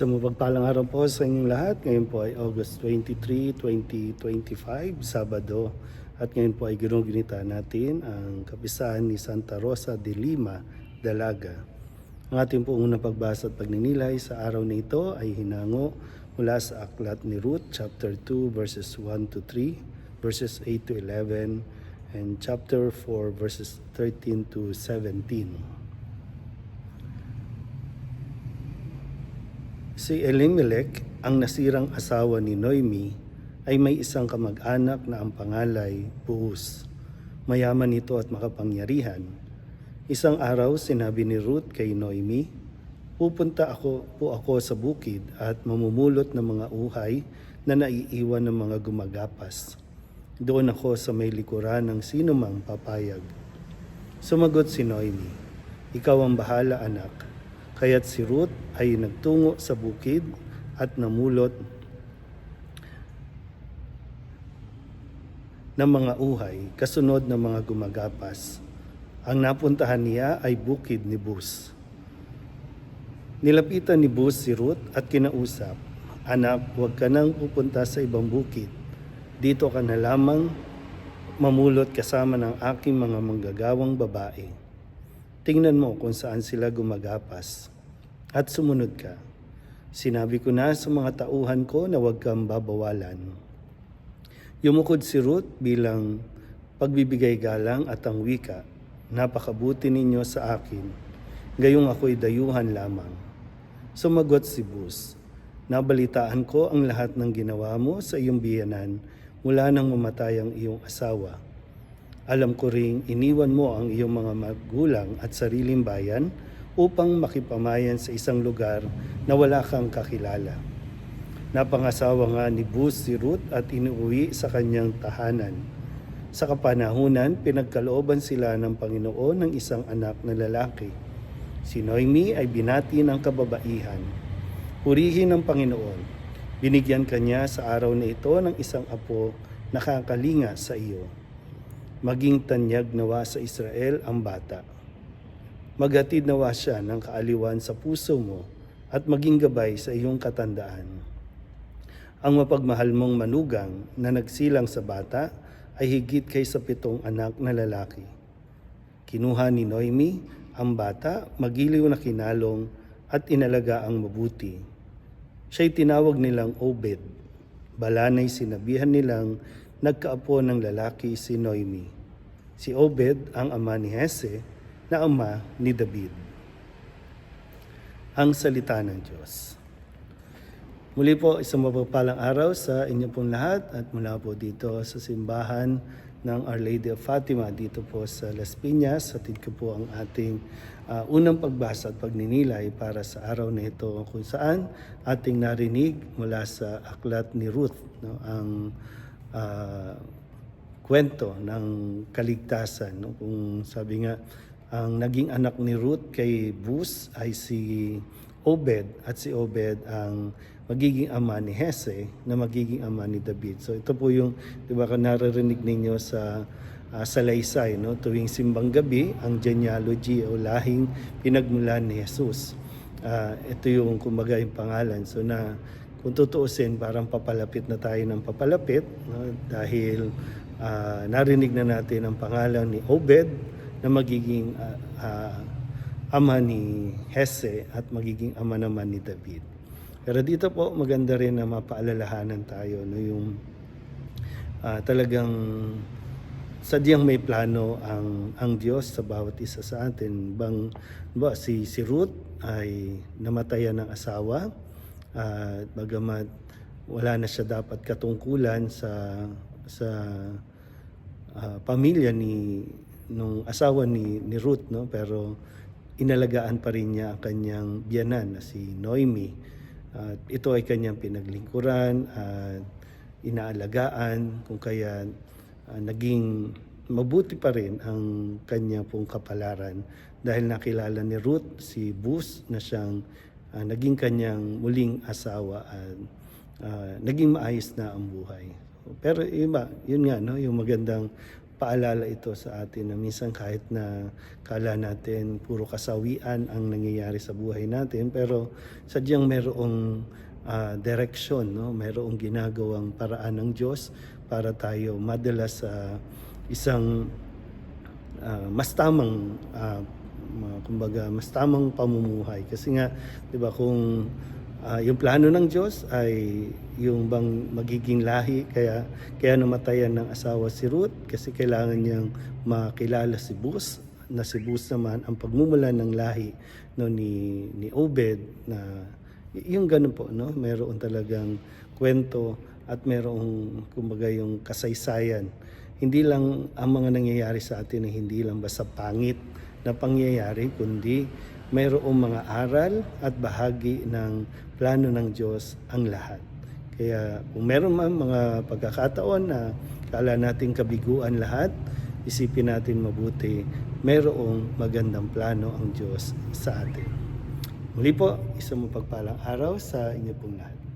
Sa mapagpalang araw po sa inyong lahat, ngayon po ay August 23, 2025, Sabado. At ngayon po ay ginugunita natin ang kapisahan ni Santa Rosa de Lima, Dalaga. Ang ating po unang pagbasa at pagninilay sa araw na ito ay hinango mula sa Aklat ni Ruth, chapter 2, verses 1 to 3, verses 8 to 11, and chapter 4, verses 13 to 17. Si Elimelech, ang nasirang asawa ni Noemi, ay may isang kamag-anak na ang pangalay Buus. Mayaman ito at makapangyarihan. Isang araw, sinabi ni Ruth kay Noemi, Pupunta ako po ako sa bukid at mamumulot ng mga uhay na naiiwan ng mga gumagapas. Doon ako sa may likuran ng sino mang papayag. Sumagot si Noemi, Ikaw ang bahala anak. Kaya't si Ruth ay nagtungo sa bukid at namulot ng mga uhay kasunod ng mga gumagapas. Ang napuntahan niya ay bukid ni Bus. Nilapitan ni Bus si Ruth at kinausap, Anak, huwag ka nang pupunta sa ibang bukid. Dito ka na lamang mamulot kasama ng aking mga manggagawang babae. Tingnan mo kung saan sila gumagapas. At sumunod ka. Sinabi ko na sa mga tauhan ko na huwag kang babawalan. Yumukod si Ruth bilang pagbibigay galang at ang wika. Napakabuti ninyo sa akin. Gayong ako'y dayuhan lamang. Sumagot si Bus. Nabalitaan ko ang lahat ng ginawa mo sa iyong biyanan mula nang mamatay ang iyong asawa. Alam ko ring iniwan mo ang iyong mga magulang at sariling bayan upang makipamayan sa isang lugar na wala kang kakilala. Napangasawa nga ni Bus si Ruth at inuwi sa kanyang tahanan. Sa kapanahunan, pinagkalooban sila ng Panginoon ng isang anak na lalaki. Si Noemi ay binati ng kababaihan. Purihin ng Panginoon. Binigyan kanya sa araw na ito ng isang apo na kakalinga sa iyo. Maging tanyag nawa sa Israel ang bata. Maghatid nawa siya ng kaaliwan sa puso mo at maging gabay sa iyong katandaan. Ang mapagmahal mong manugang na nagsilang sa bata ay higit kay sa pitong anak na lalaki. Kinuha ni Noemi ang bata, magiliw na kinalong at inalaga ang mabuti. Siya'y tinawag nilang Obed. Balanay sinabihan nilang nagkaapo ng lalaki si Noemi. Si Obed ang ama ni Hese na ama ni David. Ang salita ng Diyos. Muli po, isang mapagpalang araw sa inyo pong lahat at mula po dito sa simbahan ng Our Lady of Fatima dito po sa Las Piñas. Hatid ko po ang ating ah, unang pagbasa at pagninilay para sa araw na ito kung saan ating narinig mula sa aklat ni Ruth no, ang ah, kwento ng kaligtasan. No? Kung sabi nga, ang naging anak ni Ruth kay Bus ay si Obed at si Obed ang magiging ama ni Hese na magiging ama ni David. So ito po yung, di ba, naririnig ninyo sa uh, salaysay, no? tuwing simbang gabi, ang genealogy o lahing pinagmulan ni Jesus. Ah, ito yung kumbaga yung pangalan. So na kung tutuusin, parang papalapit na tayo ng papalapit no? dahil ah, narinig na natin ang pangalan ni Obed na magiging ah, ah, ama ni Hese at magiging ama naman ni David. Pero dito po maganda rin na mapaalalahanan tayo no yung ah, talagang sadyang may plano ang ang Diyos sa bawat isa sa atin. Bang ba si si Ruth ay namatayan ng asawa at bagamat wala na siya dapat katungkulan sa sa ah, pamilya ni nung asawa ni ni Ruth no? Pero inalagaan pa rin niya ang kanyang biyanan na si Noemi. At ito ay kanyang pinaglingkuran at inaalagaan kung kaya ah, naging mabuti pa rin ang kanya pong kapalaran. Dahil nakilala ni Ruth si Bus na siyang ah, naging kanyang muling asawa at ah, naging maayos na ang buhay. Pero iba, yun nga no, yung magandang paalala ito sa atin na minsan kahit na kala natin puro kasawian ang nangyayari sa buhay natin pero sadyang merong ah, direksyon, no? merong ginagawang paraan ng Diyos para tayo madala sa isang ah, mas tamang ma- kumbaga mas tamang pamumuhay. Kasi nga 'di ba kung ah, yung plano ng Diyos ay yung bang magiging lahi kaya kaya namatayan ng asawa si Ruth kasi kailangan niyang makilala si Bus na si Bus naman ang pagmumulan ng lahi no ni ni Obed na yung ganun po no? Meron talagang kwento at merong kumbaga yung kasaysayan. Hindi lang ang mga nangyayari sa atin ay hindi lang basta pangit na pangyayari, kundi mayroong mga aral at bahagi ng plano ng Diyos ang lahat. Kaya kung meron man mga pagkakataon na kala natin kabiguan lahat, isipin natin mabuti, mayroong magandang plano ang Diyos sa atin. Muli po, isang mapagpalang araw sa inyo pong lahat.